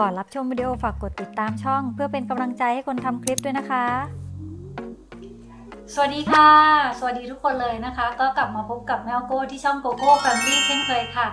ก่อนรับชมวิดีโอฝากกดติดตามช่อง เพื่อเป็นกำลังใจให้คนทำคลิปด้วยนะคะ สวัสดีค่ะ สวัสดีทุกคนเลยนะคะ ก็กลับมาพบกับแมวโก้ที่ช่องโกโก้แฟมิลี่เช่นเคยค่ะ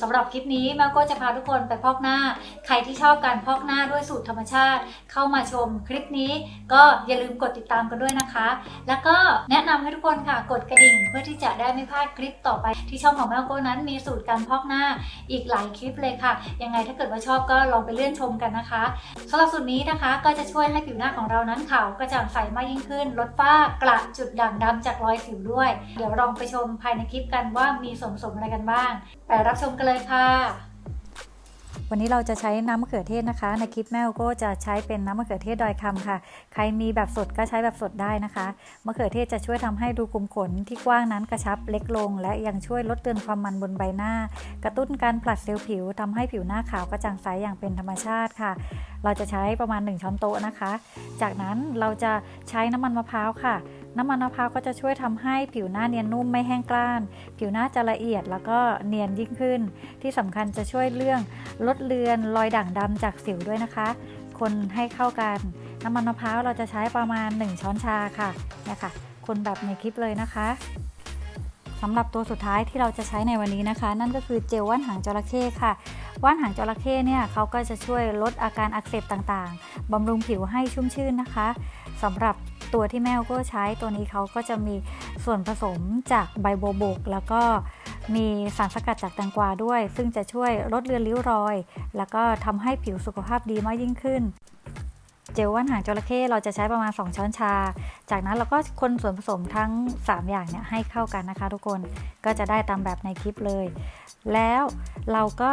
สำหรับคลิปนี้แมวก้จะพาทุกคนไปพอกหน้า ใครที่ชอบการพอกหน้าด้วยสูตรธรรมชาติ เข้ามาชมคลิปนี้ ก็อย่าลืมกดติดตามกันด้วยนะคะ แล้วก็แนะนำให้ทุกคนค่ะกดกระดิ่ง เพื่อที่จะได้ไม่พลาดคลิปต่อไป ที่ช่องของแมวโก้นั้นมีสูตรการพอกหน้าอีกหลายคลิปเลยค่ะ ยังไงถ้าเกิดว่าชอบก็ลองไปเลื่อนชมกันนะคะสำหรับสูตรนี้นะคะก็จะช่วยให้ผิวหน้าของเรานั้นขาวกระจ่างใสมากยิ่งขึ้น ลดฝ้ากระจุดด่างดำจากรอยสิวด้วย เดี๋ยวลองไปชมภายในคลิปกันว่ามีส่วนผสมอะไรกันบ้าง ไปรับชมกันเลยค่ะ วันนี้เราจะใช้น้ำมะเขือเทศนะคะ ในคลิปแม่โก็จะใช้เป็นน้ำมะเขือเทศดอยคำค่ะ ใครมีแบบสดก็ใช้แบบสดได้นะคะมะเขือเทศจะช่วยทำให้รูขุมขนที่กว้างนั้นกระชับเล็กลง และยังช่วยลดเตือนความมันบนใบหน้า กระตุ้นการผลัดเซลล์ผิวทำให้ผิวหน้าขาวกระจ่างใสอย่างเป็นธรรมชาติค่ะ เราจะใช้ประมาณ 1 ช้อนโต๊ะนะคะ จากนั้นเราจะใช้น้ำมันมะพร้าวค่ะ น้ำมันมะพร้าวก็จะช่วยทำให้ผิวหน้าเนียนนุ่มไม่แห้งกร้าน ผิวหน้าจะละเอียดแล้วก็เนียนยิ่งขึ้น ที่สำคัญจะช่วยเรื่องลดเลือนรอยด่างดำจากสิวด้วยนะคะ คนให้เข้ากัน น้ำมันมะพร้าวเราจะใช้ประมาณ 1 ช้อนชาค่ะเนี่ยค่ะ คนแบบในคลิปเลยนะคะสำหรับตัวสุดท้ายที่เราจะใช้ในวันนี้นะคะ นั่นก็คือเจลว่านหางจระเข้ค่ะว่านหางจระเข้เนี่ยเขาก็จะช่วยลดอาการอักเสบต่างๆบำรุงผิวให้ชุ่มชื่นนะคะสำหรับ ตัวที่แม่ก็ใช้ตัวนี้เขาก็จะมีส่วนผสมจากใบโบวบก แล้วก็มีสารสกัดจากแตงกวาด้วย ซึ่งจะช่วยลดเลือนริ้วรอย แล้วก็ทำให้ผิวสุขภาพดีมากยิ่งขึ้นเจลว่านหางจระเข้เราจะใช้ประมาณ 2 ช้อนชา จากนั้นเราก็คนส่วนผสมทั้ง 3 อย่างเนี่ยให้เข้ากันนะคะทุกคน ก็จะได้ตามแบบในคลิปเลย แล้วเราก็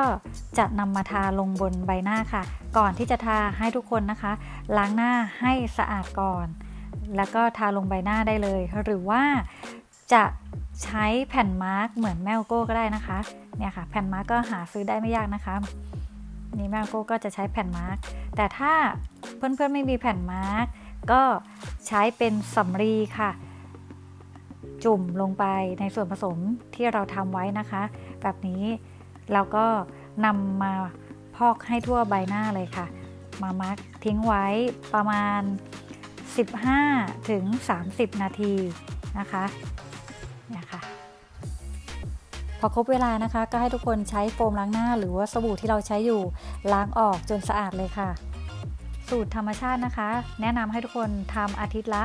จะนำมาทาลงบนใบหน้าค่ะ ก่อนที่จะทาให้ทุกคนนะคะ ล้างหน้าให้สะอาดก่อน แล้วก็ทาลงใบหน้าได้เลย หรือว่าจะใช้แผ่นมาร์กเหมือนแมวโก้ก็ได้นะคะ เนี่ยค่ะ แผ่นมาร์กก็หาซื้อได้ไม่ยากนะคะ นี่แมวโก้ก็จะใช้แผ่นมาร์กแต่ถ้าเพื่อนๆไม่มีแผ่นมาร์กก็ใช้เป็นสำลีค่ะ จุ่มลงไปในส่วนผสมที่เราทำไว้นะคะ แบบนี้เราก็นำมาพอกให้ทั่วใบหน้าเลยค่ะ มามาร์กทิ้งไว้ประมาณ 15 ถึง 30 นาทีนะคะเนี่ยค่ะพอครบเวลานะคะ ก็ให้ทุกคนใช้โฟมล้างหน้า หรือว่าสบู่ที่เราใช้อยู่ล้างออกจนสะอาดเลยค่ะ สูตรธรรมชาตินะคะ แนะนำให้ทุกคนทำอาทิตย์ละ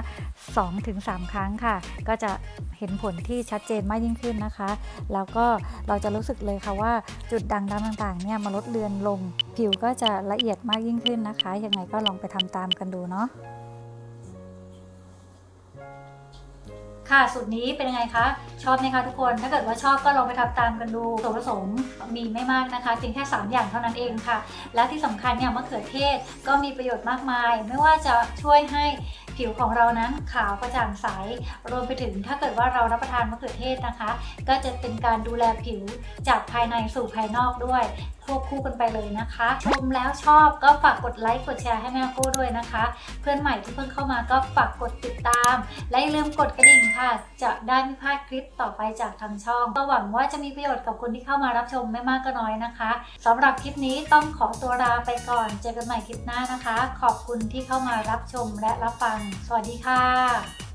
2-3 ครั้งค่ะ ก็จะเห็นผลที่ชัดเจนมากยิ่งขึ้นนะคะ แล้วก็เราจะรู้สึกเลยค่ะว่าจุดด่างดำต่างๆเนี่ยมาลดเลือนลง ผิวก็จะละเอียดมากยิ่งขึ้นนะคะ ยังไงก็ลองไปทำตามกันดูเนาะ ค่ะสูตรนี้เป็นยังไงคะ ชอบไหมคะทุกคน ถ้าเกิดว่าชอบก็ลองไปทำตามกันดูส่วนผสมมีไม่มากนะคะเพียงแค่ 3 อย่างเท่านั้นเองค่ะ และที่สำคัญเนี่ยมะเขือเทศก็มีประโยชน์มากมาย ไม่ว่าจะช่วยให้ผิวของเรานั้นขาวกระจ่างใส รวมไปถึงถ้าเกิดว่าเรารับประทานมะเขือเทศนะคะ ก็จะเป็นการดูแลผิวจากภายในสู่ภายนอกด้วยควบคู่กันไปเลยนะคะ ชมแล้วชอบก็ฝากกดไลค์กดแชร์ให้แม่โก้ด้วยนะคะ เพื่อนใหม่ที่เพิ่งเข้ามาก็ฝากกดติดตาม และอย่าลืมกดกระดิ่งค่ะจะได้ไม่พลาดคลิปต่อไปจากทางช่องก็หวังว่าจะมีประโยชน์กับคนที่เข้ามารับชมไม่มากก็น้อยนะคะสำหรับคลิปนี้ต้องขอตัวลาไปก่อน เจอกันใหม่คลิปหน้านะคะ ขอบคุณที่เข้ามารับชมและรับฟัง สวัสดีค่ะ